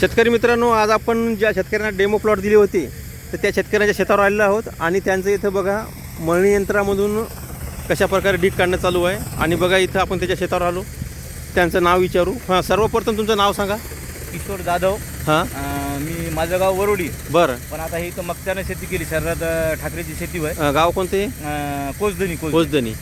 शेतकरी मित्रांनो आज आपण ज्या शेतकऱ्यांना डेमो प्लॉट दिले होते तर त्या शेतकऱ्यांच्या शेतावर आलेलो आहोत आणि त्यांचं इथं बघा मळणी यंत्रामधून कशा प्रकारे डीक काढणं चालू आहे. आणि बघा इथं आपण त्याच्या शेतावर आलो. त्यांचं नाव विचारू. हां सर्वप्रथम तुमचं नाव सांगा. किशोर जाधव. हां? अं, मी माझं गाव वरोडी. बरं. पण आता हे इथं मक्त्यानं शेती केली शरद ठाकरेची शेती होय. अं, गाव कोणते? अं, कोसदनी कोस कोसदनी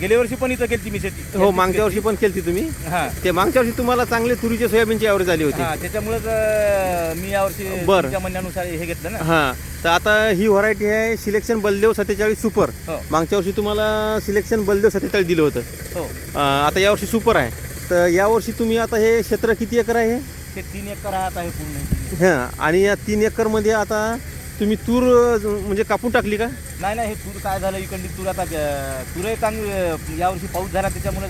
गेल्या वर्षी पण इथं केली मी शेती. हो मागच्या वर्षी पण केली तुम्ही? हा. ते मागच्या वर्षी तुम्हाला चांगले तुरीचे सोयाबीनची ॲव्हरेज आली होती. हा त्याच्यामुळेच अं, मी यावर्षी बरं. तुमच्या म्हणण्यानुसार हे घेतलं ना. हां तर आता ही व्हरायटी आहे सिलेक्शन बलदेव सत्तेचाळीस सुपर. हो. मागच्या वर्षी तुम्हाला सिलेक्शन बलदेव सत्तेचाळीस दिलं होतं. हो. अं, आता यावर्षी सुपर आहे. तर यावर्षी तुम्ही आता हे क्षेत्र किती एकर आहे? ते तीन एकर आहे पूर्ण. हां आणि या तीन एकरमध्ये आता तुम्ही तूर अं, म्हणजे कापून टाकली का? नाही नाही हे तूर काय झालं इकडली तूर आता अं, तूरही चांगली यावर्षी पाऊस झाला त्याच्यामुळे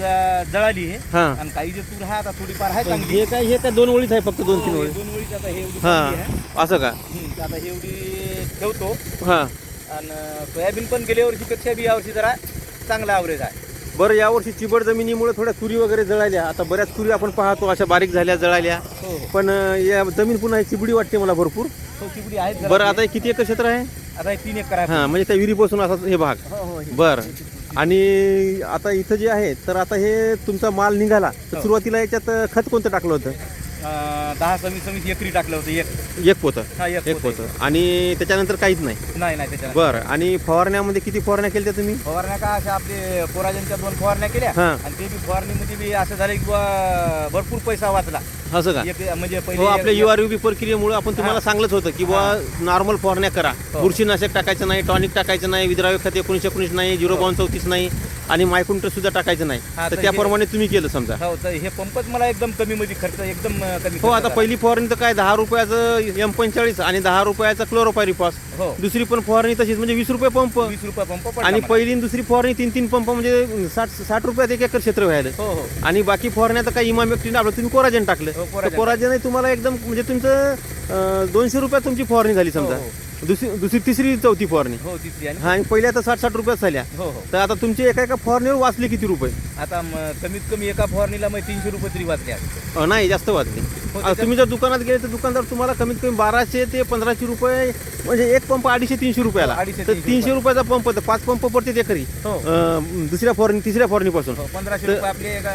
जळाली हे. हां. आणि काही जे तूर आहे आता थोडीफार आहे चांगली. हे काय हे काय दोन ओळीच आहे फक्त दोन तीन हो, ओळी? दोन ओळीच आता हे एवढी चांगली आहे. हां असं का? हम्म, तर आता हे एवढी ठेवतो. हां. आणि सोयाबीन पण गेल्या वर्षीपेक्षा बी यावर्षी जरा चांगला ॲव्हरेज आहे. बरं यावर्षी चिबड जमिनीमुळे थोड्या तुरी वगैरे जळाल्या. आता बऱ्याच तुरी आपण पाहतो अशा बारीक झाल्या जळाल्या. हो पण अं, या जमीन पुन्हा चिबडी वाटते मला भरपूर. हो चिबडी आहेत जरा. बरं. आता हे किती एकर क्षेत्र आहे? आता हे तीन एकर आहे. हां म्हणजे त्या विहिरीपासून असा हे भाग. हो हो हे. बरं. आणि आता इथं जे आहे तर आता हे तुमचा माल निघाला. तर हो. सुरुवातीला याच्यात खत कोणतं टाकलं होतं? दहा सव्वीस सव्वीस एकरी टाकलं होतं एक. एक पोतं. हा एक. पोतं आणि त्याच्यानंतर काहीच नाही? नाही नाही त्याच्यात बरं. आणि फवारण्यामध्ये किती फवारण्या केल्या तुम्ही? फवारण्या का अशा आपले पोराजांच्या दोन फवारण्या केल्या? हां. आणि ते बी फवारणीमध्ये बी असं झालं की बुवा भरपूर पैसा वाचला. असं का? एक म्हणजे हो पहिले आपल्या एक- युआरयुबी प्रक्रियेमुळे आपण तुम्हाला. सांगलंच होतं की बुवा नॉर्मल फवारण्या करा. हो. बुरशीनाशक टाकायचं नाही टॉनिक टाकायचं नाही विद्राव्य खत एकोणीसशे एकोणीस नाही झिरो हो. बावन चौतीस नाही आणि मायकुंटर सुद्धा टाकायचं नाही. हां, तर तर त्याप्रमाणे तुम्ही केलं समजा. हो तर हे पंपच मला एकदम कमी मध्ये खर्च एकदम अं, कमी हो आता. पहिली फवारणी तर काय दहा रुपयाचं एम पंचेचाळीस आणि दहा रुपयाचा क्लोरोपायरिपास हो. दुसरी पण फवारणी तशीच म्हणजे वीस रुपये पंप. वीस रुपये पंप पडला आणि मला. पहिली आणि दुसरी फवारणी तीन तीन पंप म्हणजे साठ साठ रुपयात एक एकर क्षेत्र व्हायला. हो हो. आणि बाकी फवारण्या तर काही इमामेक्टिन आपलं तुम्ही कोराजन टाकलं. तर कोराजेन कोराजन तुम्हाला एकदम म्हणजे तुमचं दोनशे रुपयात तुमची फवारणी झाली समजा. हो, दुसरी दुसरी तिसरी चौथी फवारणी. हो तिसरी आणि हा आणि पहिल्या तर साठ साठ रुपयात झाल्या. हो हो. तर आता तुमचे एका एका फवारणीवर वाचले किती रुपये? आता म- कमीत कमी एका फवारणीला मग तीनशे रुपये तरी वाचले. अं, नाही जास्त वाचले. हो, तुम्ही जर दुकानात गेले तर दुकानदार तुम्हाला कमीत कमी बाराशे ते पंधराशे रुपये म्हणजे एक पंप अडीचशे तीनशे रुपयाला. हो, तर तीनशे रुपयाचा पंप तर पाच पंप पडते एकरी हो. अं, दुसऱ्या फवारणी तिसऱ्या फवारणीपासून. हो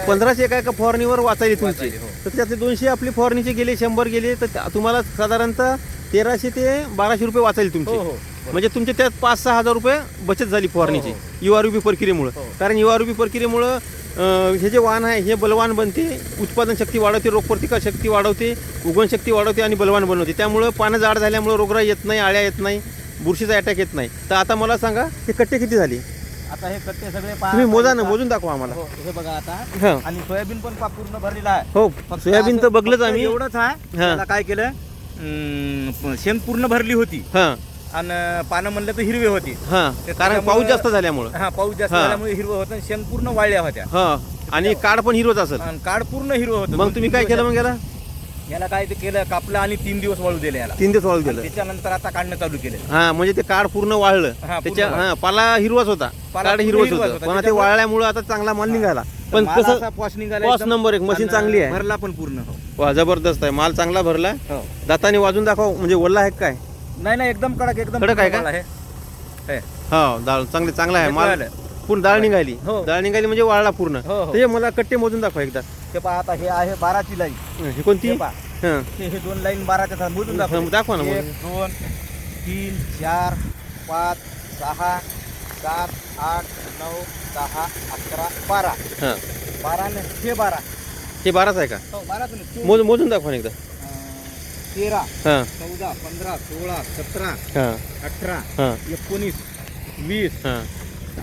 पंधराशे एका- एका फवारणीवर वाचायली तुमची. हो. तर त्यातले दोनशे आपले फवारणीचे गेले शंभर गेले तर तुम्हाला साधारणतः तेराशे ते बाराशे रुपये वाचायले हो तुमचे हो. म्हणजे तुमचे त्यात पाच सहा हजार रुपये बचत झाली फवारणीची हो, युआरबी प्रक्रियेमुळं. हो. कारण युआरबी प्रक्रियेमुळं अं, हे जे वाहन आहे हे बलवान बनते उत्पादन शक्ती वाढवते रोगप्रतिकार शक्ती वाढवते उगवण शक्ती वाढवते आणि बलवान बनवते. त्यामुळं पानं जाड झाल्यामुळं रोगराई येत नाही आळ्या येत नाही बुरशीचा अटॅक येत नाही. तर आता मला सांगा हे कट्टे किती झाली? आता हे कट्टे सगळे तुम्ही मोजा ना मोजून दाखवा आम्हाला. हो हे बघा आता. हां. आणि सोयाबीन पण पूर्ण भरलेला आहे. हो सोयाबीन तर बघलंच आम्ही. एवढंच आहे. हां. काय केलं? शेंग पूर्ण भरली होती. हां. आणि पानं म्हणलं तर हिरवे होती. हां ते कारण त्याच्यामुळं- पाऊस जास्त झाल्यामुळं. हा पाऊस जास्त हां. झाल्यामुळे हिरवं होतं आणि शेंग पूर्ण वाळल्या होत्या. हां आणि काड पण हिरोच असेल. आणि काड पूर्ण हिरवं होतं. मग तुम्ही काय केलं मग याला? याला काय ते केलं कापलं आणि तीन दिवस वाळू दिले याला. तीन दिवस वाळू आणि दिलं. त्याच्यानंतर आता काढणं चालू केलं. हा म्हणजे ते काड पूर्ण वाळलं. हा, पूर्ण त्याच्या वाळलं. हा पाला हिरवाच होता. पाला काड पूर्ण हिरवच हिरवाच होतं. होता. पण ते त्याच्यामुळं- वाळल्यामुळं आता चांगला माल निघाला. पण माल कसं असा पॉश निघाला पॉश एकदम. नंबर एक मशीन आणि चांगली आहे. भरला पण पूर्ण. हो. वा जबरदस्त आहे. माल चांगला भरला. हो. दाताने वाजून दाखव. म्हणजे ओल्ला आहे काय? नाही नाही एकदम कडक एकदम कडक आहे का? माल हे. हा डाळ चांगले चांगला आहे. हे माल. पूर्ण डाळ निघाली. हो. डाळ निघाली म्हणजे वाळला पूर्ण. हो, हो. ते मला कट्टे मोजून दाखवा एकदा. हे पहा आता हे आहे बाराची लाईन हे कोणती? हे पहा. हा. हे हे दोन लाईन बाराच्या. मोजून दाखव. हा, दाखवा ना, एक दोन तीन चार पाच सहा सात आठ नऊ दहा अकरा बारा. हा. बारा ने हे बारा. हे बाराच आहे का? हो बारा तुम्ही चोवीस, मोज मोजून दाखवा ना एकदा. तेरा हा. चौदा पंधरा सोळा सतरा हा. अठरा हा. एकोणीस वीस हा.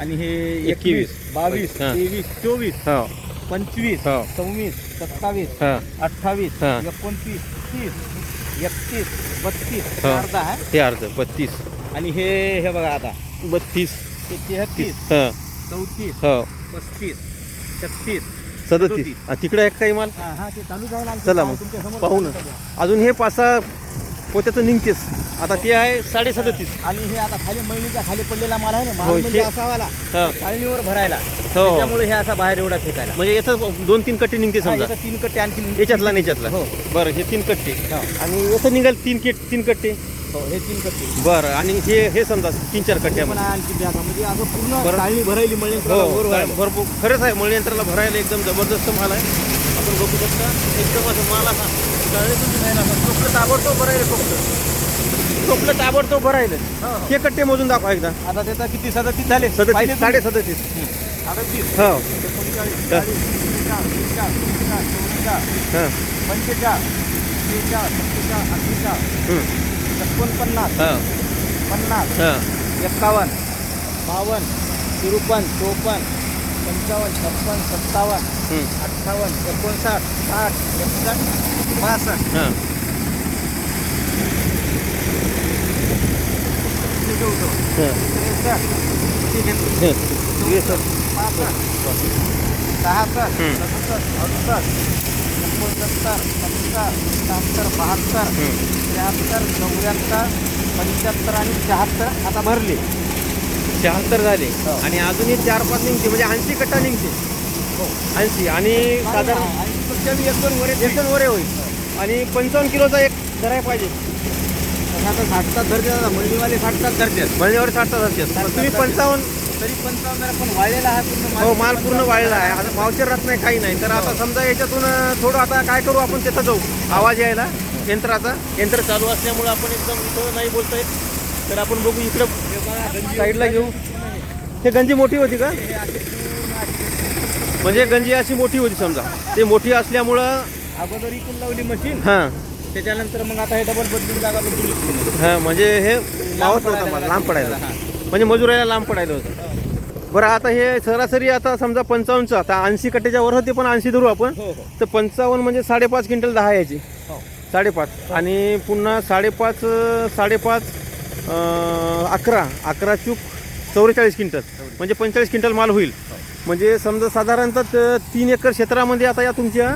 आणि हे एकवीस. बावीस हा. तेवीस चोवीस हा. पंचवीस हो. सव्वीस सत्तावीस हा. अठ्ठावीस हा. एकोणतीस तीस एकतीस बत्तीस हा. अर्धा आहे. हे अर्ध बत्तीस. आणि हे हे बघा आता. बत्तीस. हे तेहतीस हा. चौतीस हो. पस्तीस छत्तीस सदतीस. तिकडे आहे काही माल? ते चालू मग. पाहू ना. अजून हे पाच सहा पोत्याचं निघतेच आता ते आहे साडे सदतीस. आणि हे आता खाली मळणीच्या खाली पडलेला माल आहे ना हो, माल म्हणजे असावाला. चाळणीवर भरायला. हो हो. त्यामुळे हे असा बाहेर एवढा फेकायला. म्हणजे याचं दोन तीन कट्टे निघते समजा. तीन कट्टे आणखी याच्यातला याच्यातला. हो. बरं हे तीन कट्टे. आणि याचं निघाल तीन किट तीन कट्टे. हो हे तीन कट्टे. बरं आणि हे हे समजा तीन चार कट्टे पण आणखी. म्हणजे असं पूर्ण बरं. भरायली हो भरपूर. खरंच आहे मळणी यंत्राला भरायला एकदम जबरदस्त माल आहे. आपण बघू शकता एकदम असं माल असा चाळणीतून नाही ना असं टोपलं ताबडतोब भरायला टोपलं टोपलं ताबडतोब भरायला. हे कट्टे मोजून दाखवा एकदा. आता त्याचा किती? सदतीस झाले. सदतीस साडे सदतीस? सदतीस हो. एकोणचाळीस, हा. चाळीस, हां. हं. एकोणपन्नास हां पन्नास हां एक्कावन्न बावन्न तिरुपन्न चोपन्न पंचावन्न छप्पन्न सत्तावन्न हं. अठ्ठावन्न एकोणसाठ साठ एकसष्ट बासष्ट हां हां त्रेसष्ट हं. वीस. पासष्ट सहासष्ट हं. सदुसष्ट अडुसष्ट एकोणसत्तर सत्तर शहात्तर बहात्तर हं. त्र्याहत्तर चौऱ्याहत्तर पंच्याहत्तर आणि शहात्तर आता भरले. शहात्तर झाले. हो. आणि अजून हे चार पाच निघते म्हणजे ऐंशी कट्टा निघते. ऐंशी. आणि साधारण एक दोन वर वरे होईल. आणि पंचावन्न किलोचा एक धराय पाहिजे. आता साठतात धरते मंडीवाले साठतात धरतात. म्हणजे साठ तास असते साठ तुम्ही पंचावन्न तरी पंचावन्न पण वाळलेला आहे पूर्ण हो माल पूर्ण वाळलेला आहे. आता पावशेर राहत नाही काही नाही. तर आता समजा याच्यातून अं, थोडं आता काय करू आपण तिथं जाऊ. आवाज यायला यंत्राचा. यंत्र चालू असल्यामुळे आपण एकदम इथं नाही बोलता येत. तर आपण बघू इकडं. साईडला घेऊ. हे गंजी मोठी होती का? म्हणजे गंजी अशी मोठी होती समजा. ते मोठी असल्यामुळं अगोदर इकून लावली मशीन हां. त्याच्यानंतर मग आता हे डबल बदलून जागा बदलून हां म्हणजे हे मावत नव्हता माल लांब पडायला. म्हणजे मजुराला लांब पडायला होतं. बरं आता हे सरासरी आता समजा पंचावन्नचं आता ऐंशी कट्ट्याच्या वर होते पण ऐंशी धरू आपण. हो हो. तर पंचावन्न म्हणजे साडेपाच क्विंटल दहा याची हो. साडेपाच. आणि पुन्हा साडेपाच साडेपाच अकरा अकरा चूक चौवेचाळीस क्विंटल. म्हणजे पंचेचाळीस क्विंटल माल होईल. म्हणजे समजा साधारणतः तीन एकर क्षेत्रामध्ये आता या तुमच्या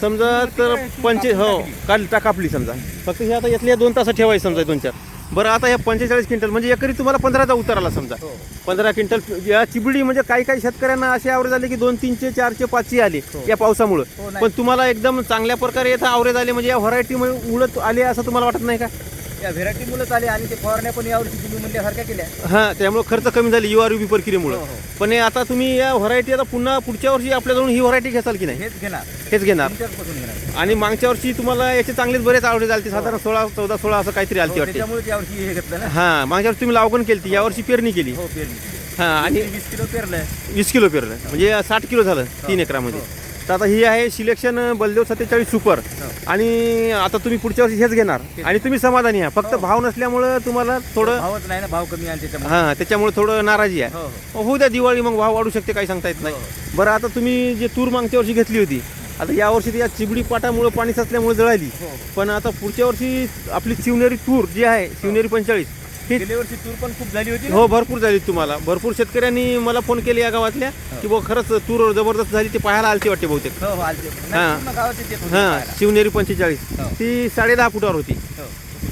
समजा तर पंचे हो काल टा कापली समजा. फक्त हे आता यातल्या दोन तास ठेवायचं समजा दोन चार. बरं आता हे पंचेचाळीस क्विंटल म्हणजे एकरी तुम्हाला पंधराचा उतार आला समजा. हो. पंधरा क्विंटल या चिबडी म्हणजे काही काही शेतकऱ्यांना असे आवरेज आले की दोन तीनचे चारचे पाचशे आले हो. या पावसामुळं. हो. पण तुम्हाला एकदम चांगल्या प्रकारे येतं आवरेज आले म्हणजे या व्हरायटी उलट आले असं तुम्हाला वाटत नाही का? या व्हेरायटी मुलं आले आणि ते फवारण्या पण यावर्षी तुम्ही म्हणल्यासारख्या केल्या. हां त्यामुळे खर्च कमी झाली यू आर यू बी प्रक्रियेमुळं. पण आता तुम्ही या व्हरायटी आता पुन्हा पुढच्या वर्षी आपल्याजवळ ही व्हरायटी घेसाल की नाही? हेच घेणार. हेच घेणार. आणि मागच्या वर्षी तुम्हाला याचे चांगलेच बरेच आवडे झाले साधारण सोळा चौदा सोळा असं काहीतरी आलती हो, वाटते. यावर्षी हे घेतलं ना? हां मागच्या वर्षी तुम्ही लावगण केली यावर्षी पेरणी केली. हो पेरली हां आणि वीस किलो पेरलंय वीस किलो पेरलं म्हणजे साठ किलो झालं तीन एकरामध्ये. तर आता ही आहे सिलेक्शन बलदेव सत्तेचाळीस सुपर. आणि आता तुम्ही पुढच्या वर्षी हेच घेणार. आणि तुम्ही समाधानी आहे फक्त भाव नसल्यामुळं तुम्हाला थोडं भावच नाही ना भाव कमी आहे त्याच्यामुळे. हां त्याच्यामुळे थोडं नाराजी आहे. हो हो. होऊ द्या दिवाळी मग भाव वाढू शकते काही सांगता येत नाही. बरं आता तुम्ही जे तूर मागच्या वर्षी घेतली होती आता या वर्षी ती या चिबडी पाटामुळे पाणी साचल्यामुळे जळाली हो. पण आता पुढच्या वर्षी आपली शिवनेरी तूर जी आहे शिवनेरी पंचेचाळीस ही गेल्या वर्षी तूर पण खूप झाली होती? हो भरपूर झाली तुम्हाला भरपूर शेतकऱ्यांनी मला फोन केले या गावातल्या की बुवा खरंच तूर जबरदस्त झाली ते पाहायला आलती वाटते बहुतेक हो हो हा. तूर हां. शिवनेरी पंचेचाळीस हो. ती साडे दहा फुटावर होती हो.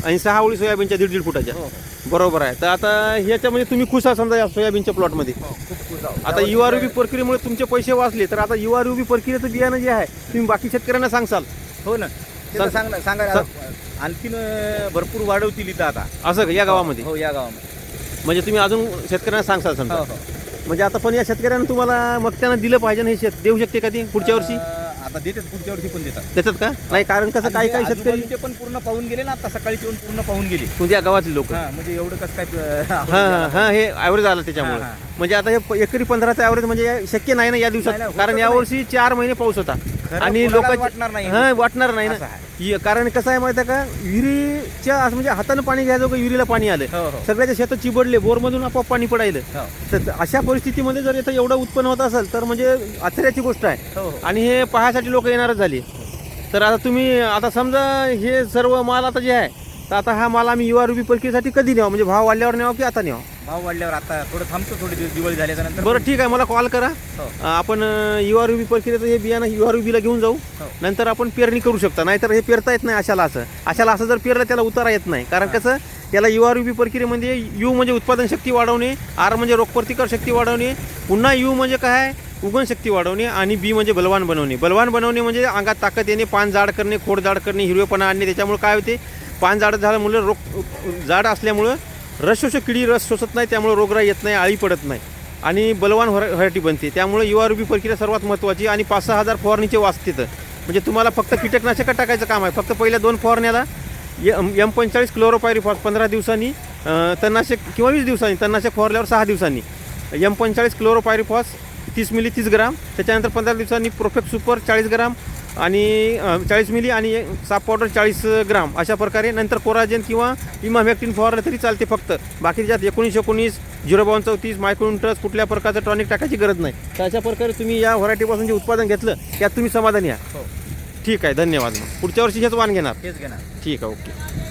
आणि सहा ओळी सोयाबीनच्या दीड दीड फुटाच्या. हो. बरोबर आहे. तर आता ह्याच्या म्हणजे तुम्ही खुश आहात समजा या सोयाबीनच्या प्लॉटमध्ये. हो, खूप खुश आहोत. आता यू आर बी प्रक्रियेमुळे तुमचे पैसे वाचले तर आता यू आर बी प्रक्रियेचं बियाणं जे आहे तुम्ही बाकी शेतकऱ्यांना सांगसाल. हो ना. ते तर सांग सांगा आणखीन अं, भरपूर वाढवतील इथं आता. असं का? या गावामध्ये? हो या गावामध्ये. म्हणजे तुम्ही अजून शेतकऱ्यांना सांगसाल समजा. हो हो. म्हणजे आता पण या शेतकऱ्यांना तुम्हाला मग त्यांना दिलं पाहिजे ना हे शेत? देऊ शकते का ते पुढच्या वर्षी? अं, आता देतात पुढच्या वर्षी पण देतात. देतात का? नाही कारण कसं काही काही शेतकरी आजूबाजूचे पण पूर्ण पाहून गेले ना आता सकाळी येऊन पूर्ण पाहून गेले. तुमच्या गावातले लोक. हा म्हणजे एवढं कसं काय हा हा हा हे ॲव्हरेज आलं त्याच्यामुळे. हा, हा. म्हणजे आता हे प- एकरी पंधराचा ॲव्हरेज म्हणजे शक्य नाही ना या नाही, दिवसात नाही, कारण यावर्षी चार महिने पाऊस होता. खरं आणि कोणाला लोक वाटणार नाही. हा वाटणार नाही ना. असं आहे. ये- कारण कसं आहे माहिती आहे का? विहिरीच्या असं म्हणजे हातानं पाणी घ्यायचं का विहिरीला पाणी आलं. हो हो. सगळ्याच्या शेतात चिबडले बोरमधून आपोआप पाणी पडायलं. हो. तर अशा परिस्थितीमध्ये जर इथं एवढं उत्पन्न होत असेल तर म्हणजे आश्चर्याची गोष्ट आहे. हो हो. आणि हे पाहायसाठी लोक येणारच झाली. तर आता तुम्ही आता समजा हे सर्व माल आता जे आहे तर आता हा माल आम्ही युवा रुबी प्रक्रियेसाठी कधी न्यावा? म्हणजे भाव वाढल्यावर न्यावा की आता न्यावा? भाव वाढल्यावर आता थोडं थांबतो थोडे दिवस दिवाळी झाल्याच्यानंतर. बरं ठीक आहे मला कॉल करा. हो. आपण यू आर बी प्रक्रियेचं हे बियाणं यू आर बीला घेऊन जाऊ. हो. नंतर आपण पेरणी करू शकता. नाहीतर हे पेरता येत नाही अशाला असं. अशाला असं जर पेरलं त्याला उतारा येत नाही. कारण कसं याला यू आर बी प्रक्रियेमध्ये यू म्हणजे उत्पादन शक्ती वाढवणे आर म्हणजे रोगप्रतिकार शक्ती वाढवणे पुन्हा यू म्हणजे काय आहे? उगण शक्ती वाढवणे आणि बी म्हणजे बलवान बनवणे. बलवान बनवणे म्हणजे अंगात ताकद येणे पान जाड करणे खोड जाड करणे हिरवेपणा आणणे. त्याच्यामुळे काय होते? पान जाड झाल्यामुळे रोग जाड असल्यामुळं रस शोषक किडी रस शोषत नाही त्यामुळे रोगराई येत नाही आळी पडत नाही. आणि बलवान हर व्हरायटी बनते. त्यामुळे युवा आर बी प्रक्रिया सर्वात महत्त्वाची आणि पाच सहा हजार फवारणीचे वाचतेत म्हणजे तुम्हाला फक्त कीटकनाशकं टाकायचं काम आहे. फक्त पहिल्या दोन फवारण्याला एम एम पंचेचाळीस क्लोरोपायरीफॉस पंधरा दिवसांनी तन्नाशक तणनाशक किंवा वीस दिवसांनी तणनाशक फवारल्यावर सहा दिवसांनी. एम पंचेचाळीस क्लोरोपायरीफॉस तीस मिली तीस ग्राम त्याच्यानंतर पंधरा दिवसांनी प्रोफेक्ट सुपर चाळीस ग्राम आणि चाळीस मिली आणि साप पावडर चाळीस ग्राम. अशा प्रकारे नंतर कोराजेन किंवा इमामॅक्टिन फवारलं तरी चालते फक्त. बाकी त्यात एकोणीस एकोणीस झिरो बावन्न चौतीस मायक्रोन्ट्रस कुठल्या प्रकारचं टॉनिक टाकायची गरज नाही. तर अशा प्रकारे तुम्ही या व्हरायटीपासून जे उत्पादन घेतलं त्यात तुम्ही समाधानी आहात. हो. ठीक आहे धन्यवाद. मग पुढच्या वर्षी हेच वाण घेणार? तेच घेणार. ठीक आहे ओके.